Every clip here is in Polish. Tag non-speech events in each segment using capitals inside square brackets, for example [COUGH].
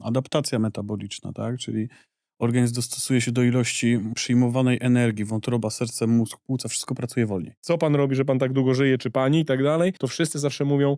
Adaptacja metaboliczna, tak? Czyli organizm dostosuje się do ilości przyjmowanej energii, wątroba, serce, mózg, płuca, wszystko pracuje wolniej. Co pan robi, że pan tak długo żyje, czy pani i tak dalej, to wszyscy zawsze mówią,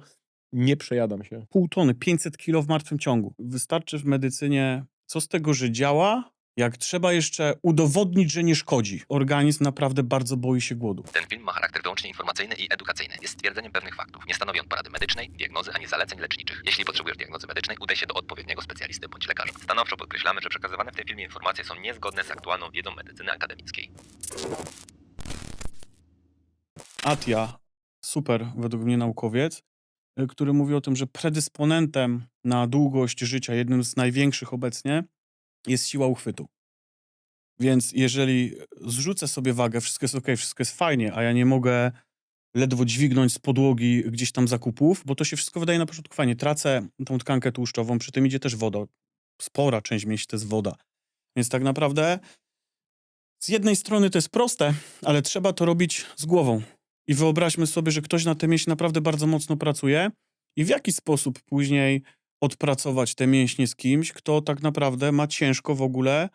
nie przejadam się. Pół tony, 500 kilo w martwym ciągu. Wystarczy w medycynie, co z tego, że działa, jak trzeba jeszcze udowodnić, że nie szkodzi. Organizm naprawdę bardzo boi się głodu. Ten film ma charakter wyłącznie informacyjny i edukacyjny. Jest stwierdzeniem pewnych faktów. Nie stanowi on porady medycznej, diagnozy ani zaleceń leczniczych. Jeśli potrzebujesz diagnozy medycznej, udaj się do odpowiedniego specjalisty bądź lekarza. Stanowczo podkreślamy, że przekazywane w tym filmie informacje są niezgodne z aktualną wiedzą medycyny akademickiej. Atia, super według mnie naukowiec, y, który mówi o tym, że predysponentem na długość życia, jednym z największych obecnie, jest siła uchwytu. Więc jeżeli zrzucę sobie wagę, wszystko jest ok, wszystko jest fajnie, a ja nie mogę ledwo dźwignąć z podłogi gdzieś tam zakupów, bo to się wszystko wydaje na początku fajnie. Tracę tą tkankę tłuszczową, przy tym idzie też woda. Spora część mięśni to jest woda. Więc tak naprawdę z jednej strony to jest proste, ale trzeba to robić z głową. I wyobraźmy sobie, że ktoś na te mięśnie naprawdę bardzo mocno pracuje i w jaki sposób później odpracować te mięśnie z kimś, kto tak naprawdę ma ciężko w ogóle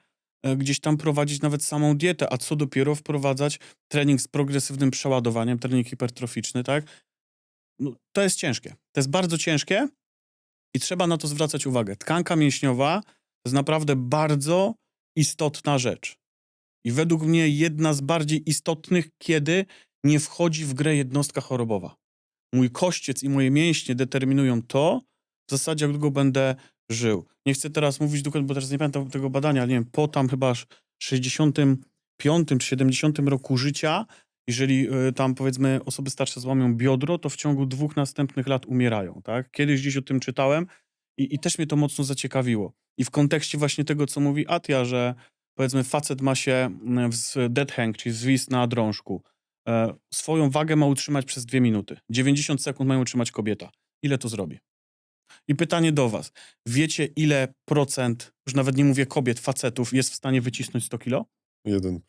e, gdzieś tam prowadzić nawet samą dietę, a co dopiero wprowadzać trening z progresywnym przeładowaniem, trening hipertroficzny, tak? No, to jest ciężkie. To jest bardzo ciężkie i trzeba na to zwracać uwagę. Tkanka mięśniowa to jest naprawdę bardzo istotna rzecz. I według mnie jedna z bardziej istotnych, kiedy nie wchodzi w grę jednostka chorobowa. Mój kościec i moje mięśnie determinują to, w zasadzie jak długo będę żył. Nie chcę teraz mówić dokładnie, bo teraz nie pamiętam tego badania, ale nie wiem, po tam chyba aż 65 czy 70 roku życia, jeżeli y, tam powiedzmy osoby starsze złamią biodro, to w ciągu dwóch następnych lat umierają, tak? Kiedyś gdzieś o tym czytałem i, i też mnie to mocno zaciekawiło. I w kontekście właśnie tego, co mówi Atia, że powiedzmy facet ma się mm, w dead hang, czyli zwis na drążku, e, swoją wagę ma utrzymać przez dwie minuty. 90 sekund mają utrzymać kobieta. Ile to zrobi? I pytanie do was. Wiecie, ile procent, już nawet nie mówię kobiet, facetów, jest w stanie wycisnąć 100 kilo? 1%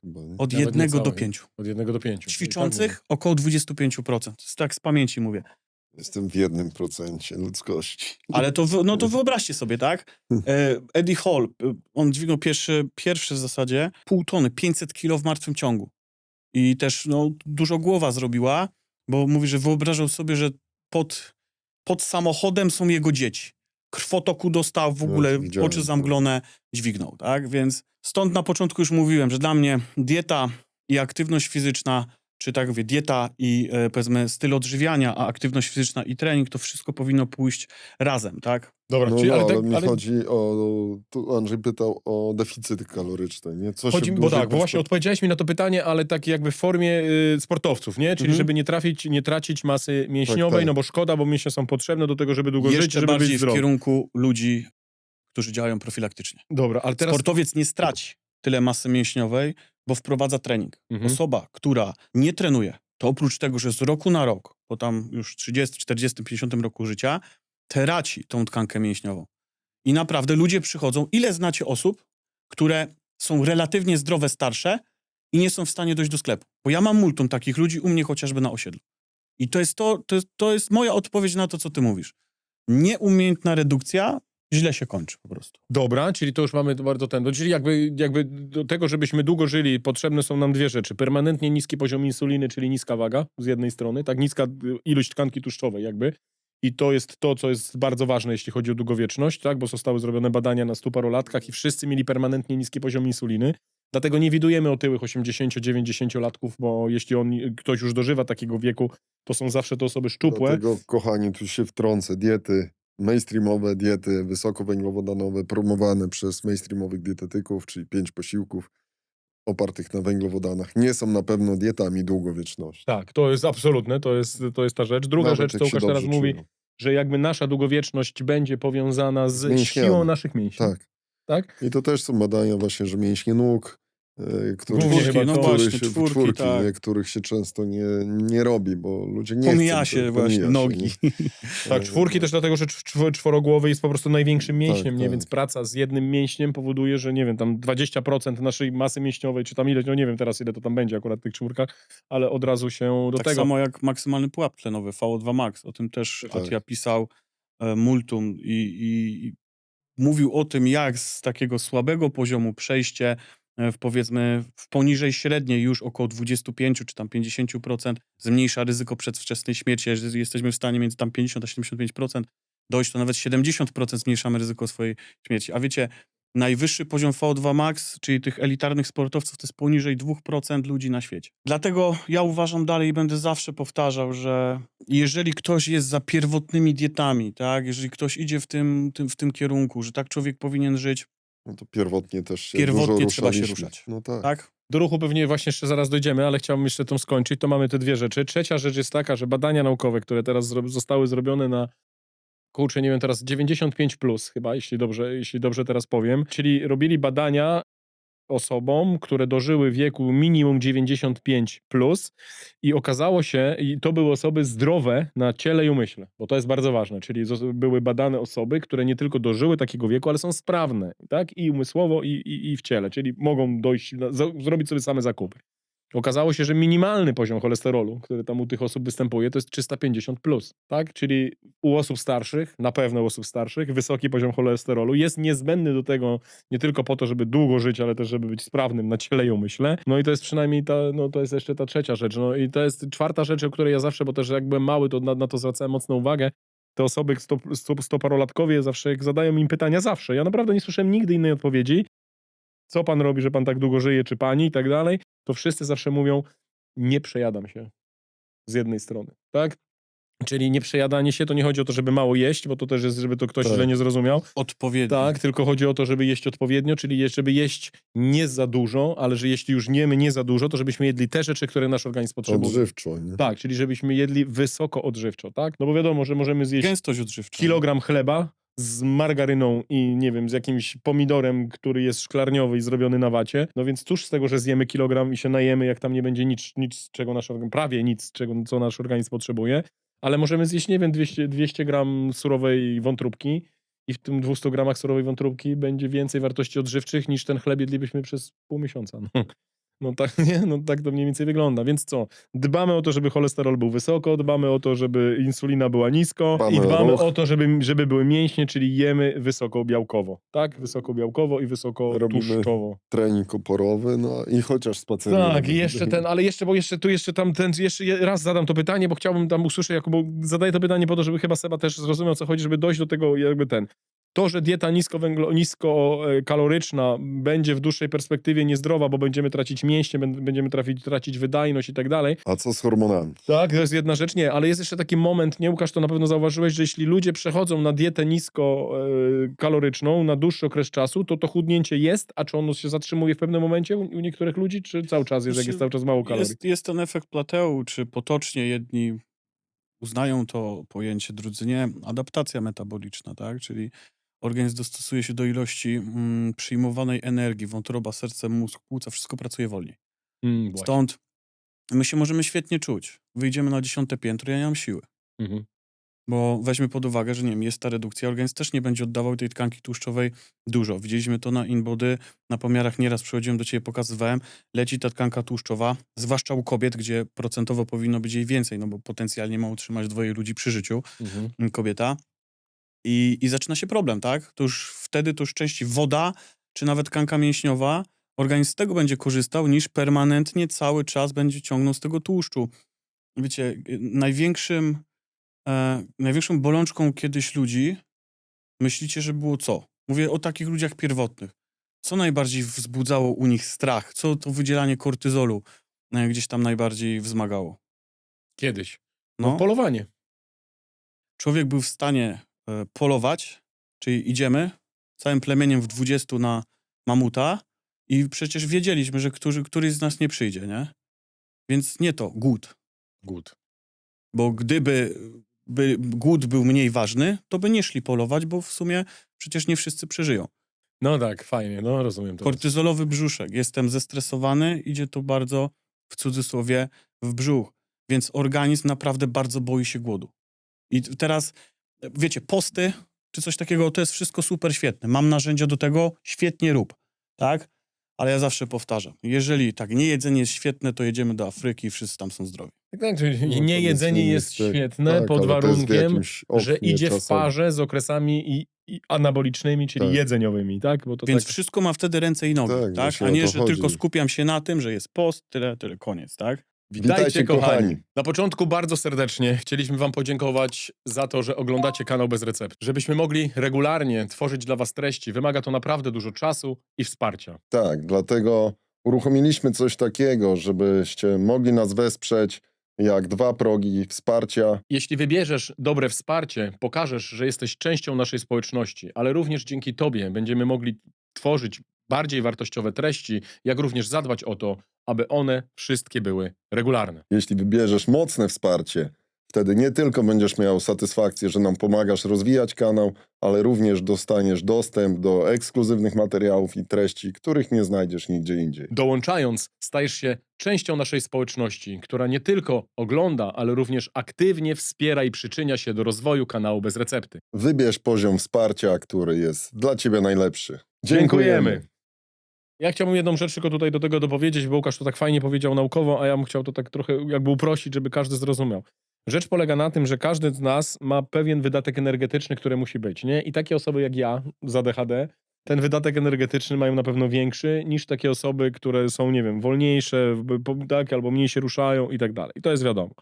chyba, nie? Od Nawet jednego do niecałe. pięciu. Od jednego do pięciu. Ćwiczących około 25%. Z- Tak z pamięci mówię. Jestem w jednym procencie ludzkości. Ale to, no to [LAUGHS] wyobraźcie sobie, tak? E, Eddie Hall, on dźwignął pierwszy, pierwszy w zasadzie pół tony, 500 kilo w martwym ciągu. I też no, dużo głowa zrobiła, bo mówi, że wyobrażał sobie, że pod, pod samochodem są jego dzieci. Krwotoku dostał, w No, ogóle widziałem, oczy zamglone, dźwignął, tak? Więc stąd na początku już mówiłem, że dla mnie dieta i aktywność fizyczna, czy tak mówię, dieta i e, powiedzmy styl odżywiania, a aktywność fizyczna i trening, to wszystko powinno pójść razem, tak? Dobra, No, czyli, no, ale, ale, tak, mi ale chodzi o... Tu Andrzej pytał o deficyty kaloryczne, nie? Co chodzi, się w bo tak, bo właśnie odpowiedziałeś mi na to pytanie, ale tak jakby w formie y, sportowców, nie? Czyli Mhm. żeby nie trafić, nie tracić masy mięśniowej, tak. no bo szkoda, bo mięśnie są potrzebne do tego, żeby długo żyć, Jeszcze żeby bardziej być w zdrowy. kierunku ludzi, którzy działają profilaktycznie. Dobra, ale teraz... Sportowiec nie straci tyle masy mięśniowej, bo wprowadza trening. Mhm. Osoba, która nie trenuje, to oprócz tego, że z roku na rok, po tam już 30, 40, 50 roku życia, traci tą tkankę mięśniową. I naprawdę ludzie przychodzą. Ile znacie osób, które są relatywnie zdrowe, starsze i nie są w stanie dojść do sklepu? Bo ja mam multum takich ludzi u mnie chociażby na osiedlu. I to jest to, to to jest moja odpowiedź na to, co ty mówisz. Nieumiejętna redukcja źle się kończy po prostu. Dobra, czyli to już mamy bardzo ten. no, Czyli jakby, jakby do tego, żebyśmy długo żyli, potrzebne są nam dwie rzeczy. Permanentnie niski poziom insuliny, czyli niska waga z jednej strony, tak niska ilość tkanki tłuszczowej jakby. I to jest to, co jest bardzo ważne, jeśli chodzi o długowieczność, tak? bo zostały zrobione badania na 100 parolatkach i wszyscy mieli permanentnie niski poziom insuliny. Dlatego nie widujemy otyłych 80-90-latków, bo jeśli on, ktoś już dożywa takiego wieku, to są zawsze te osoby szczupłe. Dlatego, kochani, tu się wtrącę. Diety, mainstreamowe diety wysokowęglowodanowe, promowane przez mainstreamowych dietetyków, czyli pięć posiłków opartych na węglowodanach, nie są na pewno dietami długowieczności. Tak, to jest absolutne, to jest, to jest ta rzecz. Druga Nawet rzecz, co Łukasz teraz dobrze mówi, czują. że jakby nasza długowieczność będzie powiązana z mięśniami. siłą naszych mięśni. Tak. tak? I to też są badania właśnie, że mięśnie nóg, e, których, Głównie się, chyba no właśnie, się, czwórki, czwórki, tak. nie, których się często nie, nie robi, bo ludzie nie Pomija chcą. się właśnie pomija się, nogi. nie? [LAUGHS] Tak, czwórki też dlatego, że czw- czworogłowy jest po prostu największym mięśniem, nie? tak. Więc praca z jednym mięśniem powoduje, że nie wiem, tam 20% naszej masy mięśniowej, czy tam ile, no nie wiem teraz ile to tam będzie akurat w tych czwórkach, ale od razu się do tak tego... samo jak maksymalny pułap tlenowy, VO2 max. O tym też Tak. Atia pisał e, multum i, i, i mówił o tym, jak z takiego słabego poziomu przejście e, w powiedzmy w poniżej średniej już około 25 czy tam 50% zmniejsza ryzyko przedwczesnej śmierci. Jeżeli jesteśmy w stanie między tam 50 a 75% dojść, to nawet 70% zmniejszamy ryzyko swojej śmierci. A wiecie, najwyższy poziom VO2 max, czyli tych elitarnych sportowców, to jest poniżej 2% ludzi na świecie. Dlatego ja uważam dalej i będę zawsze powtarzał, że jeżeli ktoś jest za pierwotnymi dietami, tak, jeżeli ktoś idzie w tym, tym, w tym kierunku, że tak człowiek powinien żyć, No to pierwotnie też się Pierwotnie dużo trzeba się ruszaliśmy. ruszać. No tak. tak, Do ruchu pewnie właśnie jeszcze zaraz dojdziemy, ale chciałbym jeszcze tą skończyć. To mamy te dwie rzeczy. Trzecia rzecz jest taka, że badania naukowe, które teraz zro- zostały zrobione na kurczę, nie wiem teraz 95 plus chyba, jeśli dobrze, jeśli dobrze teraz powiem, czyli robili badania osobom, które dożyły wieku minimum 95 plus i okazało się, i to były osoby zdrowe na ciele i umyśle, bo to jest bardzo ważne, czyli były badane osoby, które nie tylko dożyły takiego wieku, ale są sprawne, tak, i umysłowo, i, i, i w ciele, czyli mogą dojść, za, zrobić sobie same zakupy. Okazało się, że minimalny poziom cholesterolu, który tam u tych osób występuje, to jest 350 plus, tak? Czyli u osób starszych, na pewno u osób starszych, wysoki poziom cholesterolu jest niezbędny do tego nie tylko po to, żeby długo żyć, ale też żeby być sprawnym na ciele i umyśle. No i to jest przynajmniej ta, no to jest jeszcze ta trzecia rzecz. No i to jest czwarta rzecz, o której ja zawsze, bo też jak byłem mały, to na, na to zwracałem mocną uwagę. Te osoby stop, stop, stoparolatkowie zawsze, jak zadają im pytania, zawsze. Ja naprawdę nie słyszałem nigdy innej odpowiedzi. Co pan robi, że pan tak długo żyje, czy pani i tak dalej, to wszyscy zawsze mówią, nie przejadam się. Z jednej strony, tak? Czyli nie przejadanie się, to nie chodzi o to, żeby mało jeść, bo to też jest, żeby to ktoś Tak. źle nie zrozumiał. odpowiednio. Tak, tylko chodzi o to, żeby jeść odpowiednio, czyli żeby jeść nie za dużo, ale że jeśli już jemy nie za dużo, to żebyśmy jedli te rzeczy, które nasz organizm potrzebuje. Odżywczo, nie? Tak, czyli żebyśmy jedli wysoko odżywczo, tak? No bo wiadomo, że możemy zjeść Gęstość odżywcza. kilogram chleba z margaryną i nie wiem, z jakimś pomidorem, który jest szklarniowy i zrobiony na wacie. No więc cóż z tego, że zjemy kilogram i się najemy, jak tam nie będzie nic, nic czego nasz organizm, prawie nic, czego, co nasz organizm potrzebuje, ale możemy zjeść, nie wiem, 200, 200 gram surowej wątróbki i w tym 200 gramach surowej wątróbki będzie więcej wartości odżywczych niż ten chleb jedlibyśmy przez pół miesiąca. No. No tak, [LAUGHS] nie? No tak to mniej więcej wygląda. Więc co? Dbamy o to, żeby cholesterol był wysoko, dbamy o to, żeby insulina była nisko Dbamy i o dbamy ruch. o to, żeby, żeby były mięśnie, czyli jemy wysoko białkowo. Tak? Wysoko białkowo i wysoko Robimy tłuszczowo. Trening oporowy, no i chociaż spacerujemy. Tak, i jeszcze ten, ale jeszcze, bo jeszcze tu jeszcze tam ten, jeszcze je- raz zadam to pytanie, bo chciałbym tam usłyszeć, jako, bo zadaję to pytanie po to, żeby chyba Seba też zrozumiał, o co chodzi, żeby dojść do tego jakby ten. To, że dieta niskowęglo, niskokaloryczna będzie w dłuższej perspektywie niezdrowa, bo będziemy tracić mięśnie, będ- będziemy trafić, tracić wydajność i tak dalej, A co z hormonami? tak, to jest jedna rzecz, nie, ale jest jeszcze taki moment, nie Łukasz, to na pewno zauważyłeś, że jeśli ludzie przechodzą na dietę niskokaloryczną na dłuższy okres czasu, to to chudnięcie jest, a czy ono się zatrzymuje w pewnym momencie u, u niektórych ludzi, czy cały czas jest, jak jest cały czas mało kalorii? Jest, jest ten efekt plateu, czy potocznie jedni uznają to pojęcie, drudzy nie. Adaptacja metaboliczna, tak? Czyli organizm dostosuje się do ilości mm, przyjmowanej energii, wątroba, serce, mózg, płuca, wszystko pracuje wolniej. Mm. Stąd my się możemy świetnie czuć. Wyjdziemy na dziesiąte piętro, ja nie mam siły. Mhm. Bo weźmy pod uwagę, że nie wiem, jest ta redukcja, organizm też nie będzie oddawał tej tkanki tłuszczowej dużo. Widzieliśmy to na InBody, na pomiarach nieraz przychodziłem do ciebie, pokazywałem, leci ta tkanka tłuszczowa, zwłaszcza u kobiet, gdzie procentowo powinno być jej więcej, no bo potencjalnie ma utrzymać dwoje ludzi przy życiu, Mhm. kobieta. I, I zaczyna się problem, tak? To już wtedy to już częściej woda, czy nawet tkanka mięśniowa, organizm z tego będzie korzystał, niż permanentnie cały czas będzie ciągnął z tego tłuszczu. Wiecie, y, największym, e, największą bolączką kiedyś ludzi, myślicie, że było co? Mówię o takich ludziach pierwotnych. Co najbardziej wzbudzało u nich strach? Co to wydzielanie kortyzolu e, gdzieś tam najbardziej wzmagało? Kiedyś. No, No, polowanie. człowiek był w stanie polować, czyli idziemy całym plemieniem w 20 na mamuta i przecież wiedzieliśmy, że którzy, któryś z nas nie przyjdzie, nie? Więc nie to, głód. Głód. Bo gdyby by głód był mniej ważny, to by nie szli polować, bo w sumie przecież nie wszyscy przeżyją. No tak, fajnie, no rozumiem to. Kortyzolowy brzuszek. Jestem zestresowany, idzie to bardzo w cudzysłowie w brzuch. Więc organizm naprawdę bardzo boi się głodu. I teraz, wiecie, posty czy coś takiego, to jest wszystko super świetne. Mam narzędzia do tego, świetnie rób, tak? Ale ja zawsze powtarzam, jeżeli tak nie jedzenie jest świetne, to jedziemy do Afryki i wszyscy tam są zdrowi. Tak, tak, czyli No, nie jedzenie jest innego. świetne Tak, pod warunkiem, że idzie w parze z okresami i, i anabolicznymi, czyli Tak. jedzeniowymi, tak? Bo to Więc tak... wszystko ma wtedy ręce i nogi, Tak, tak? A nie, że chodzi. tylko skupiam się na tym, że jest post, tyle, tyle, koniec, tak? Witajcie, kochani. Na początku bardzo serdecznie chcieliśmy Wam podziękować za to, że oglądacie kanał Bez Recept. Żebyśmy mogli regularnie tworzyć dla Was treści, wymaga to naprawdę dużo czasu i wsparcia. Tak, dlatego uruchomiliśmy coś takiego, żebyście mogli nas wesprzeć, jak dwa progi wsparcia. Jeśli wybierzesz dobre wsparcie, pokażesz, że jesteś częścią naszej społeczności, ale również dzięki Tobie będziemy mogli tworzyć bardziej wartościowe treści, jak również zadbać o to, aby one wszystkie były regularne. Jeśli wybierzesz mocne wsparcie, wtedy nie tylko będziesz miał satysfakcję, że nam pomagasz rozwijać kanał, ale również dostaniesz dostęp do ekskluzywnych materiałów i treści, których nie znajdziesz nigdzie indziej. Dołączając, stajesz się częścią naszej społeczności, która nie tylko ogląda, ale również aktywnie wspiera i przyczynia się do rozwoju kanału Bez Recepty. Wybierz poziom wsparcia, który jest dla Ciebie najlepszy. Dziękujemy. Ja chciałbym jedną rzecz tylko tutaj do tego dopowiedzieć, bo Łukasz to tak fajnie powiedział naukowo, a ja bym chciał to tak trochę jakby uprościć, żeby każdy zrozumiał. Rzecz polega na tym, że każdy z nas ma pewien wydatek energetyczny, który musi być, nie? I takie osoby jak ja z ADHD, ten wydatek energetyczny mają na pewno większy niż takie osoby, które są, nie wiem, wolniejsze, tak, albo mniej się ruszają i tak dalej. I to jest wiadomo.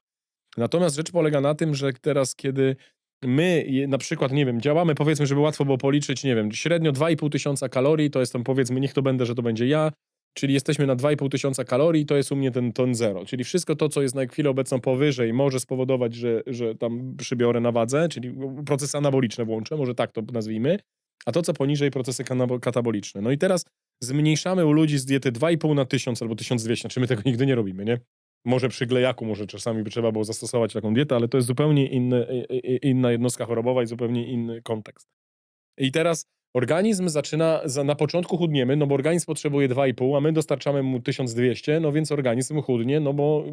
Natomiast rzecz polega na tym, że teraz, kiedy my na przykład, nie wiem, działamy, powiedzmy, żeby łatwo było policzyć, nie wiem, średnio 2,5 tysiąca kalorii, to jest tam powiedzmy, niech to będę, że to będzie ja, czyli jesteśmy na 2,5 tysiąca kalorii, to jest u mnie ten ton zero, czyli wszystko to, co jest na chwilę obecną powyżej, może spowodować, że, że tam przybiorę na wadze, czyli procesy anaboliczne włączę, może tak to nazwijmy, a to, co poniżej, procesy kataboliczne. No i teraz zmniejszamy u ludzi z diety 2,5 na 1000 albo 1200, czy my tego nigdy nie robimy, nie? Może przy glejaku, może czasami by trzeba było zastosować taką dietę, ale to jest zupełnie inny, inna jednostka chorobowa i zupełnie inny kontekst. I teraz organizm zaczyna, za, na początku chudniemy, no bo organizm potrzebuje 2,5, a my dostarczamy mu 1200, no więc organizm chudnie, no bo,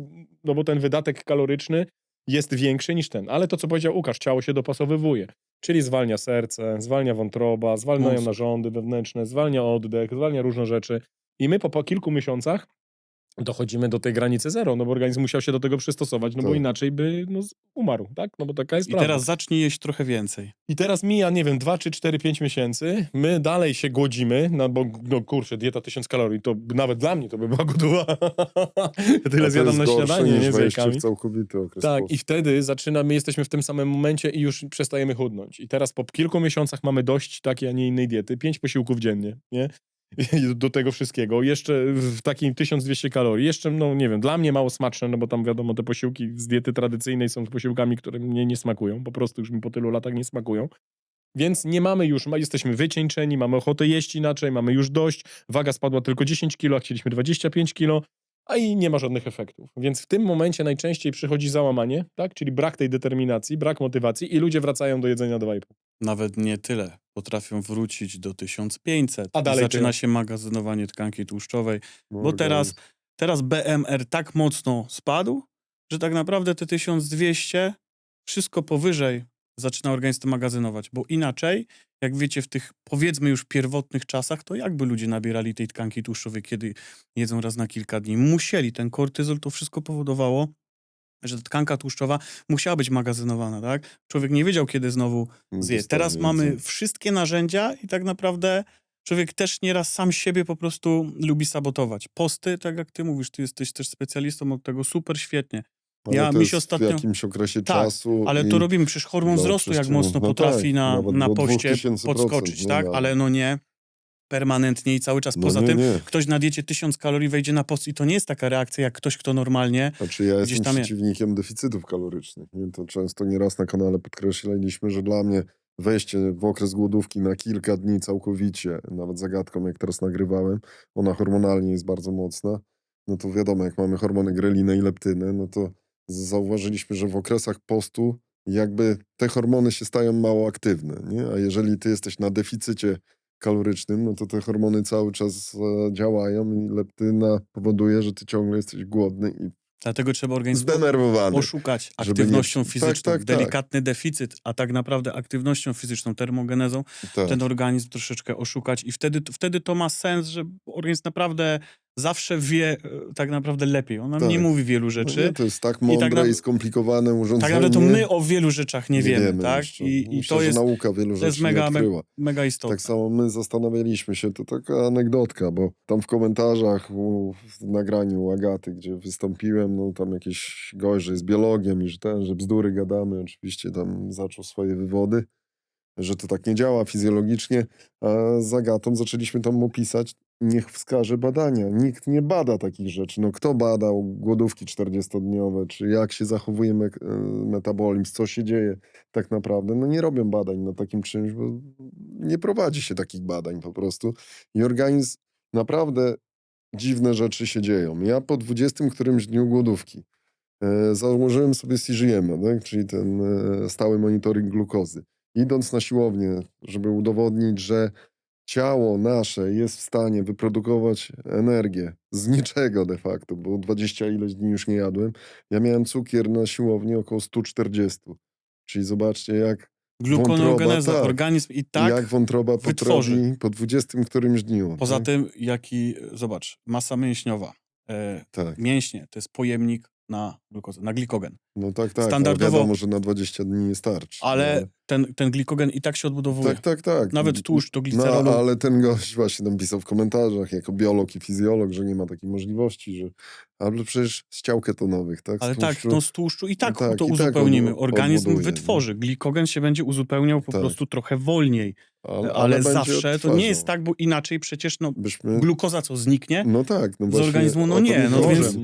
no bo ten wydatek kaloryczny jest większy niż ten. Ale to, co powiedział Łukasz, ciało się dopasowywuje. Czyli zwalnia serce, zwalnia wątroba, zwalniają narządy wewnętrzne, zwalnia oddech, zwalnia różne rzeczy. I my po, po kilku miesiącach dochodzimy do tej granicy zero, no bo organizm musiał się do tego przystosować, no bo Tak. inaczej by no, umarł, tak? No bo taka jest I prawda. teraz zacznij jeść trochę więcej. I teraz mija, nie wiem, 2, 3, 4, 5 miesięcy, my dalej się głodzimy, no bo no kurczę, dieta 1000 kalorii, to nawet dla mnie to by była gotowa. Ja [LAUGHS] tyle zjadam na śniadanie, nie z jajkami. całkowity okres Tak, postu. i wtedy zaczynamy, jesteśmy w tym samym momencie i już przestajemy chudnąć. I teraz po kilku miesiącach mamy dość takiej, a nie innej diety. Pięć posiłków dziennie, nie? [LAUGHS] Do tego wszystkiego. Jeszcze w takim 1200 kalorii. Jeszcze, no nie wiem, dla mnie mało smaczne, no bo tam wiadomo, te posiłki z diety tradycyjnej są posiłkami, które mnie nie smakują. Po prostu już mi po tylu latach nie smakują. Więc nie mamy już, jesteśmy wycieńczeni, mamy ochotę jeść inaczej, mamy już dość. Waga spadła tylko 10 kilo, a chcieliśmy 25 kilo a i nie ma żadnych efektów. Więc w tym momencie najczęściej przychodzi załamanie, tak? czyli brak tej determinacji, brak motywacji i ludzie wracają do jedzenia 2,5. Nawet nie tyle. Potrafią wrócić do 1500. A dalej zaczyna się magazynowanie tkanki tłuszczowej. No, Bo teraz, teraz BMR tak mocno spadł, że tak naprawdę te 1200, wszystko powyżej zaczyna organizm magazynować. Bo inaczej, jak wiecie, w tych powiedzmy już pierwotnych czasach, to jakby ludzie nabierali tej tkanki tłuszczowej, kiedy jedzą raz na kilka dni? Musieli. Ten kortyzol to wszystko powodowało, że tkanka tłuszczowa musiała być magazynowana, tak? Człowiek nie wiedział, kiedy znowu zje. Teraz mamy wszystkie narzędzia i tak naprawdę człowiek też nieraz sam siebie po prostu lubi sabotować. Posty, tak jak ty mówisz, ty jesteś też specjalistą od tego, super, świetnie. Ja- mi się ostatnio- w jakimś okresie Tak, czasu. Ale i to robimy, przecież hormon no, wzrostu, jak mocno no potrafi tak, na, na poście 2000%, podskoczyć, nie tak? Ale no nie permanentnie i cały czas. No Poza nie, tym nie. ktoś na diecie 1000 kalorii wejdzie na post i to nie jest taka reakcja, jak ktoś, kto normalnie Znaczy ja Gdzieś jestem tam przeciwnikiem deficytów kalorycznych. Nie? To często nieraz na kanale podkreślaliśmy, że dla mnie wejście w okres głodówki na kilka dni całkowicie, nawet zagadką jak teraz nagrywałem, ona hormonalnie jest bardzo mocna, no to wiadomo, jak mamy hormony grelinę i leptynę, no to zauważyliśmy, że w okresach postu jakby te hormony się stają mało aktywne, nie? A jeżeli ty jesteś na deficycie kalorycznym, no to te hormony cały czas e, działają i leptyna powoduje, że ty ciągle jesteś głodny i Dlatego trzeba organizm Zdenerwowany. oszukać aktywnością nie- tak, fizyczną. tak, tak. Delikatny deficyt, a tak naprawdę aktywnością fizyczną, termogenezą, Tak. ten organizm troszeczkę oszukać i wtedy, wtedy to ma sens, że organizm naprawdę zawsze wie e, tak naprawdę lepiej. On nam Tak. nie mówi wielu No rzeczy. nie, to jest tak tak mądre i, na- skomplikowane urządzenie. tak naprawdę to my o wielu rzeczach nie, wiemy, tak? jeszcze. I, i Myślę, to jest, nauka wielu rzeczy jest nie mega, me, mega istotne. Tak samo my zastanawialiśmy się, to taka anegdotka, bo tam w komentarzach u, w nagraniu Agaty, gdzie wystąpiłem, no tam jakiś gość, że jest biologiem i że ten, że bzdury gadamy, oczywiście tam zaczął swoje wywody, że to tak nie działa fizjologicznie, a z Agatą zaczęliśmy tam mu pisać, niech wskaże badania. Nikt nie bada takich rzeczy. No kto badał głodówki 40-dniowe, czy jak się zachowuje me metabolizm, co się dzieje tak naprawdę? No nie robią badań na takim czymś, bo nie prowadzi się takich badań po prostu. I organizm naprawdę dziwne rzeczy się dzieją. Ja po 20 którymś dniu głodówki e, założyłem sobie CGM, tak? czyli ten e, stały monitoring glukozy. Idąc na siłownię, żeby udowodnić, że ciało nasze jest w stanie wyprodukować energię z niczego de facto, bo 20 ileś dni już nie jadłem. Ja miałem cukier na siłowni około 140. Czyli zobaczcie, jak, Glukoneogeneza, tak. organizm i tak, jak wątroba wytworzy. po 20 którymś dniu. poza tak? tym, jaki, zobacz, masa mięśniowa, e, Tak, mięśnie to jest pojemnik na glukozę, na glikogen. no tak, tak. Standardowo- Ale wiadomo, że na 20 dni nie starczy. Ale no. ten, ten glikogen i tak się odbudowuje. Tak, tak, tak. Nawet tłuszcz do No, glicerolu. ale ten gość właśnie tam pisał w komentarzach, jako biolog i fizjolog, że nie ma takiej możliwości, że... Ale przecież z ciał ketonowych, tak? Z Ale tak, no z tłuszczu i tak, tak, to i tak uzupełnimy. odbu- Organizm odbuduje, wytworzy. Glikogen się będzie uzupełniał po Tak. prostu trochę wolniej. Ale, będzie zawsze to nie odtwarzał. jest tak, bo inaczej przecież no, Byśmy... glukoza co zniknie, No tak, no z organizmu, no to nie, no więc-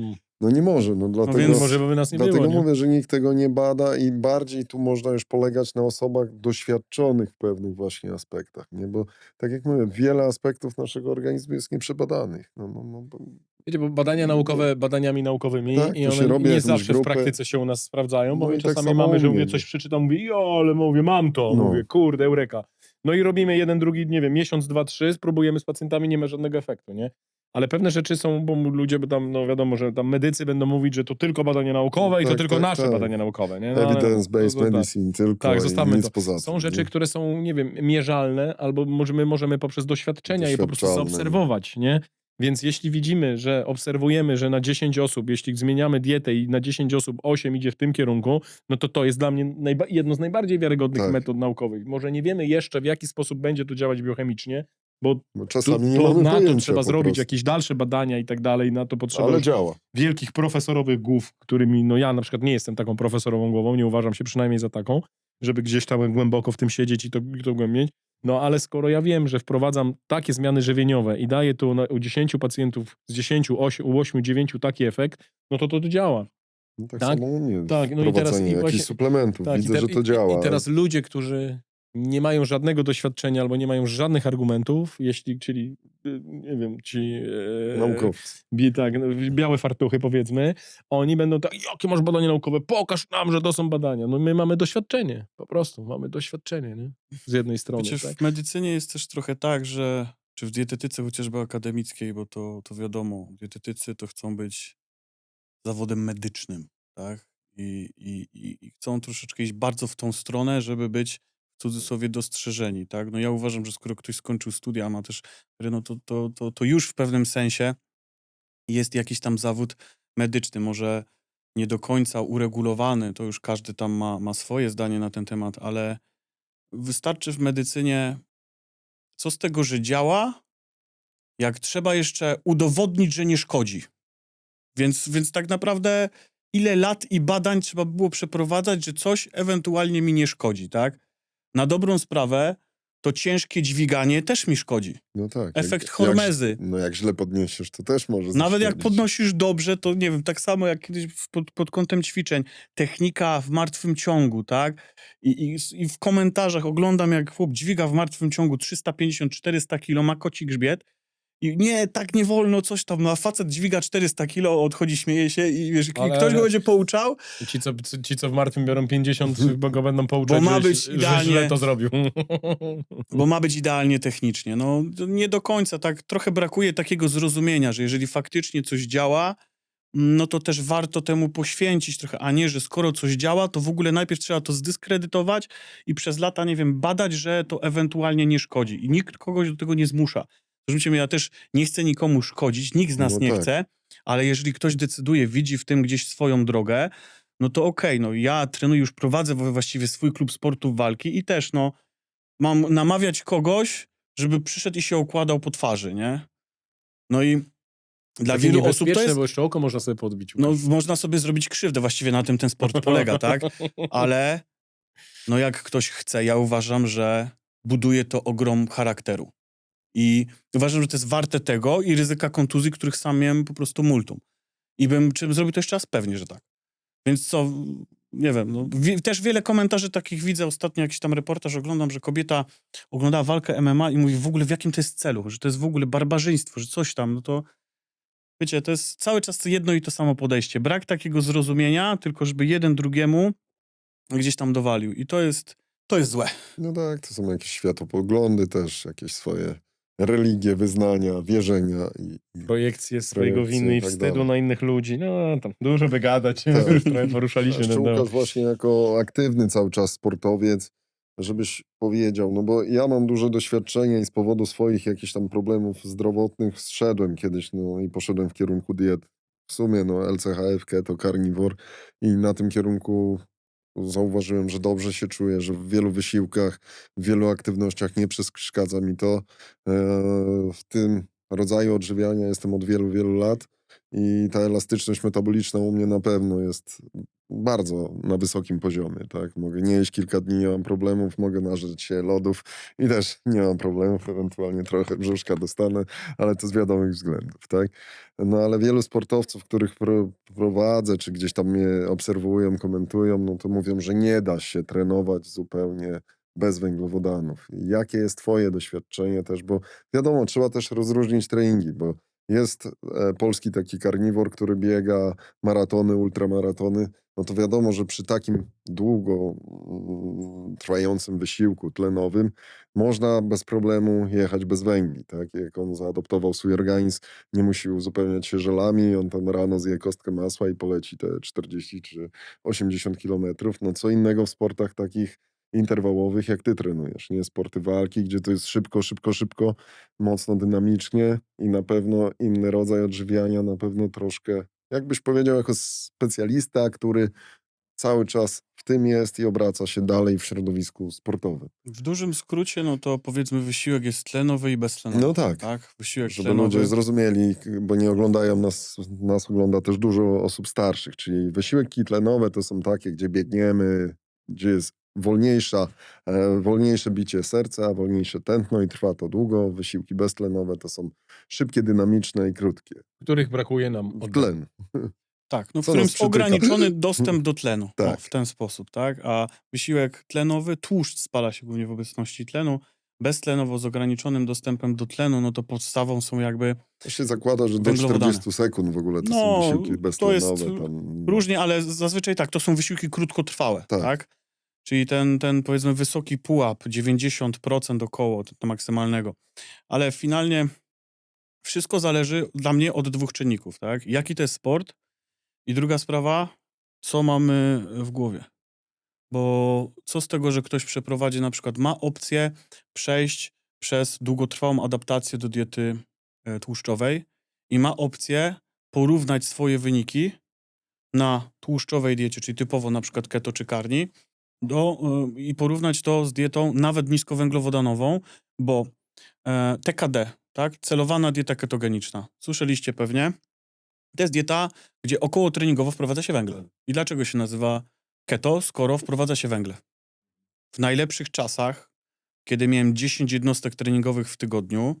No nie może, no dlatego... więc- Może by nas nie Dlatego było, nie? mówię, że nikt tego nie bada i bardziej tu można już polegać na osobach doświadczonych w pewnych właśnie aspektach, nie? Bo tak jak mówię, wiele aspektów naszego organizmu jest nieprzebadanych. No, no, no, bo- Wiecie, bo badania naukowe badaniami naukowymi Tak, i one nie zawsze w grupę. praktyce się u nas sprawdzają, bo No my tak czasami samo mamy, u że mnie, mówię, coś przeczytam, mówię, jo, ale mówię, mam to, No. mówię, kurde, eureka. No i robimy jeden, drugi, nie wiem, miesiąc, dwa, trzy, spróbujemy z pacjentami, nie ma żadnego efektu, nie? Ale pewne rzeczy są, bo ludzie, by tam, no wiadomo, że tam medycy będą mówić, że to tylko badania naukowe i to Tak, tylko tak, nasze tak. badania naukowe, nie? No, Evidence-based no, medicine tylko Tak, zostawmy nic to. poza tym. Są nie? rzeczy, które są, nie wiem, mierzalne, albo możemy, możemy poprzez doświadczenia je po prostu zaobserwować, nie? Więc jeśli widzimy, że obserwujemy, że na 10 osób, jeśli zmieniamy dietę i na 10 osób 8 idzie w tym kierunku, no to to jest dla mnie jedno z najbardziej wiarygodnych Tak. metod naukowych. Może nie wiemy jeszcze, w jaki sposób będzie to działać biochemicznie, bo czasami nie to mamy na to pojęcia trzeba po zrobić prostu. jakieś dalsze badania i tak dalej, na to potrzeba Ale już działa. wielkich profesorowych głów, którymi, no ja na przykład nie jestem taką profesorową głową, nie uważam się przynajmniej za taką, żeby gdzieś tam głęboko w tym siedzieć i to, i to głębiej. No ale skoro ja wiem, że wprowadzam takie zmiany żywieniowe i daję na, u 10 pacjentów z 10, 8, u 8, 9 taki efekt, no to to, to działa. No tak, Tak? samo u mnie. Tak, no i teraz- Wprowadzenie i jakichś właśnie- suplementów. Tak, Widzę, i te- że to i- działa. I teraz ludzie, którzy nie mają żadnego doświadczenia albo nie mają żadnych argumentów, jeśli, czyli, y, nie wiem, ci... e, Naukowcy. Bi, tak, no, białe fartuchy powiedzmy, oni będą tak, jakie masz badania naukowe, pokaż nam, że to są badania. No my mamy doświadczenie, po prostu, mamy doświadczenie, nie? Z jednej strony, Wiecie, tak? w medycynie jest też trochę tak, że czy w dietetyce chociażby akademickiej, bo to, to wiadomo, dietetycy to chcą być zawodem medycznym, tak? I, i, i, I chcą troszeczkę iść bardzo w tą stronę, żeby być cudzysłowie dostrzeżeni, tak? No ja uważam, że skoro ktoś skończył studia, ma też, no to, to, to, to już w pewnym sensie jest jakiś tam zawód medyczny, może nie do końca uregulowany, to już każdy tam ma, ma swoje zdanie na ten temat, ale wystarczy w medycynie, co z tego, że działa, jak trzeba jeszcze udowodnić, że nie szkodzi. Więc, więc tak naprawdę ile lat i badań trzeba było przeprowadzać, że coś ewentualnie mi nie szkodzi, tak? Na dobrą sprawę to ciężkie dźwiganie też mi szkodzi. No tak. Efekt jak, hormezy. Jak, no jak źle podniesiesz, to też może Nawet jak zaszkodzić. podnosisz dobrze, to nie wiem, tak samo jak kiedyś pod, pod kątem ćwiczeń, technika w martwym ciągu, tak? I, i, I w komentarzach oglądam, jak chłop dźwiga w martwym ciągu 350-400 kilo, ma koci grzbiet i nie, tak nie wolno, coś tam, no a facet dźwiga 400 kilo, odchodzi, śmieje się i wiesz, Ale- ktoś go będzie pouczał, Ci co, ci, co w martwym biorą 50, [LAUGHS] bo go będą pouczać, Bo ma że, być że idealnie- źle to zrobił. [LAUGHS] bo ma być idealnie technicznie. No to nie do końca, tak trochę brakuje takiego zrozumienia, że jeżeli faktycznie coś działa, no to też warto temu poświęcić trochę, a nie, że skoro coś działa, to w ogóle najpierw trzeba to zdyskredytować i przez lata, nie wiem, badać, że to ewentualnie nie szkodzi. I nikt kogoś do tego nie zmusza. Zrozumcie mnie, ja też nie chcę nikomu szkodzić, nikt z nas No nie tak. chce, ale jeżeli ktoś decyduje, widzi w tym gdzieś swoją drogę, no to okej, no ja trenuję, już prowadzę właściwie swój klub sportów walki i też, no, mam namawiać kogoś, żeby przyszedł i się okładał po twarzy, nie? No i dla Takie wielu osób to niebezpieczne, jest... bo jeszcze oko można sobie podbić. No, można sobie zrobić krzywdę, właściwie na tym ten sport polega, tak? [LAUGHS] Ale no jak ktoś chce, ja uważam, że buduje to ogrom charakteru. I uważam, że to jest warte tego i ryzyka kontuzji, których sam miałem po prostu multum. I bym, czy bym zrobił to jeszcze raz? Pewnie, że tak. Więc co, nie wiem, no, też wiele komentarzy takich widzę, ostatnio jakiś tam reportaż oglądam, że kobieta oglądała walkę MMA i mówi w ogóle w jakim to jest celu, że to jest w ogóle barbarzyństwo, że coś tam, no to wiecie, to jest cały czas jedno i to samo podejście. Brak takiego zrozumienia, tylko żeby jeden drugiemu gdzieś tam dowalił. I to jest, to jest złe. No tak, to są jakieś światopoglądy też, jakieś swoje religie, wyznania, wierzenia i, i Projekcje swojego Projekcje winy i tak wstydu dalej. na innych ludzi. No, tam dużo by gadać. Tak. [LAUGHS] Już trochę poruszaliśmy ten Łukasz właśnie jako aktywny cały czas sportowiec, żebyś powiedział, no bo ja mam duże doświadczenie i z powodu swoich jakichś tam problemów zdrowotnych zszedłem kiedyś, no i poszedłem w kierunku diet. W sumie, no LCHF, keto, carnivore i na tym kierunku zauważyłem, że dobrze się czuję, że w wielu wysiłkach, w wielu aktywnościach nie przeszkadza mi to. E, W tym rodzaju odżywiania jestem od wielu, wielu lat i ta elastyczność metaboliczna u mnie na pewno jest bardzo na wysokim poziomie, tak? Mogę nie jeść kilka dni, nie mam problemów, mogę nażyć się lodów i też nie mam problemów, ewentualnie trochę brzuszka dostanę, ale to z wiadomych względów, tak? No ale wielu sportowców, których pro, prowadzę, czy gdzieś tam mnie obserwują, komentują, no to mówią, że nie da się trenować zupełnie bez węglowodanów. Jakie jest twoje doświadczenie też, bo wiadomo, trzeba też rozróżnić treningi, bo jest e, polski taki karniwor, który biega maratony, ultramaratony, no to wiadomo, że przy takim długo mm, trwającym wysiłku tlenowym można bez problemu jechać bez węgli, tak? Jak on zaadoptował swój organizm, nie musi uzupełniać się żelami, on tam rano zje kostkę masła i poleci te 40 czy 80 kilometrów. No co innego w sportach takich interwałowych, jak ty trenujesz, nie? Sporty walki, gdzie to jest szybko, szybko, szybko, mocno dynamicznie i na pewno inny rodzaj odżywiania, na pewno troszkę, jakbyś powiedział, jako specjalista, który cały czas w tym jest i obraca się dalej w środowisku sportowym. W dużym skrócie, no to powiedzmy wysiłek jest tlenowy i beztlenowy. No tak. tak? Wysiłek Żeby tlenowy. ludzie zrozumieli, bo nie oglądają nas, nas ogląda też dużo osób starszych, czyli wysiłki tlenowe to są takie, gdzie biegniemy, gdzie jest wolniejsza, e, wolniejsze bicie serca, wolniejsze tętno i trwa to długo. Wysiłki beztlenowe to są szybkie, dynamiczne i krótkie. Których brakuje nam W od tlen. [LAUGHS] Tak, no w Co którym jest ograniczony [CLEARS THROAT] dostęp do tlenu. Tak. Tak. w ten sposób, tak? A wysiłek tlenowy, tłuszcz spala się głównie w obecności tlenu. Beztlenowo z ograniczonym dostępem do tlenu, no to podstawą są jakby To się zakłada, że do Węglowodany. 40 sekund w ogóle to No, są wysiłki to jest beztlenowe. Tam, różnie, ale zazwyczaj tak, to są wysiłki krótkotrwałe, tak? Tak. Czyli ten, ten powiedzmy wysoki pułap, 90% około to maksymalnego. Ale finalnie wszystko zależy dla mnie od dwóch czynników, tak? Jaki to jest sport i druga sprawa, co mamy w głowie. Bo co z tego, że ktoś przeprowadzi na przykład, ma opcję przejść przez długotrwałą adaptację do diety e, tłuszczowej i ma opcję porównać swoje wyniki na tłuszczowej diecie, czyli typowo na przykład keto czy karni, do, y, i porównać to z dietą nawet niskowęglowodanową, bo e, TKD, tak, celowana dieta ketogeniczna, słyszeliście pewnie, to jest dieta, gdzie około treningowo wprowadza się węgle. I dlaczego się nazywa keto, skoro wprowadza się węgle? W najlepszych czasach, kiedy miałem 10 jednostek treningowych w tygodniu,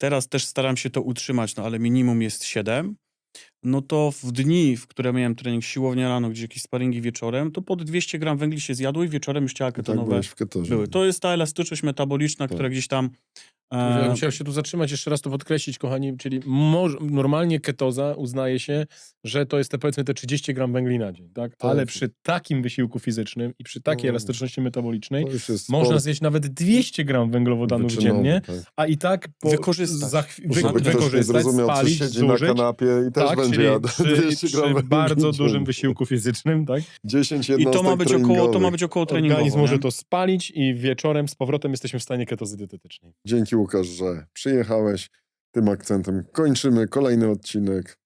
teraz też staram się to utrzymać, no ale minimum jest 7, no to w dni, w które miałem trening siłownia rano, gdzie jakieś sparingi wieczorem, to pod 200 gram węgli się zjadło i wieczorem już ciała I tak ketonowe byłeś w ketozie. były. To jest ta elastyczność metaboliczna, Tak. która gdzieś tam Ja musiałem się tu zatrzymać, jeszcze raz to podkreślić, kochani, czyli normalnie ketoza uznaje się, że to jest te powiedzmy te 30 gram węgli na dzień, tak? Tak. Ale przy takim wysiłku fizycznym i przy takiej No. elastyczności metabolicznej To już jest można sport zjeść nawet 200 gram węglowodanów wyczynowy, dziennie, tak. a i tak po, Wykorzystać. za chwi- Żeby wyko- ktoś nie wykorzystać, zrozumiał, co spalić, siedzi zużyć. na kanapie i też tak, będzie jadł przy, 200 przy gram bardzo węgli dużym wysiłku fizycznym, tak? 10 I to ma być około, to ma treningowych. być około treningowo. Organizm może nie? to spalić i wieczorem z powrotem jesteśmy w stanie ketozy dietetycznej. Dzięki Łukasz, że przyjechałeś. Tym akcentem kończymy kolejny odcinek.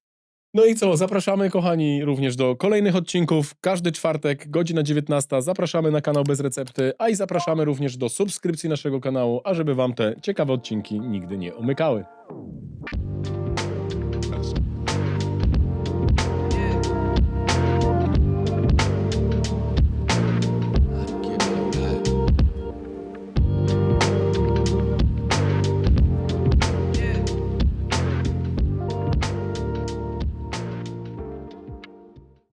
No i co, zapraszamy kochani również do kolejnych odcinków. Każdy czwartek, godzina 19. Zapraszamy na kanał Bez Recepty, a i zapraszamy również do subskrypcji naszego kanału, ażeby wam te ciekawe odcinki nigdy nie umykały.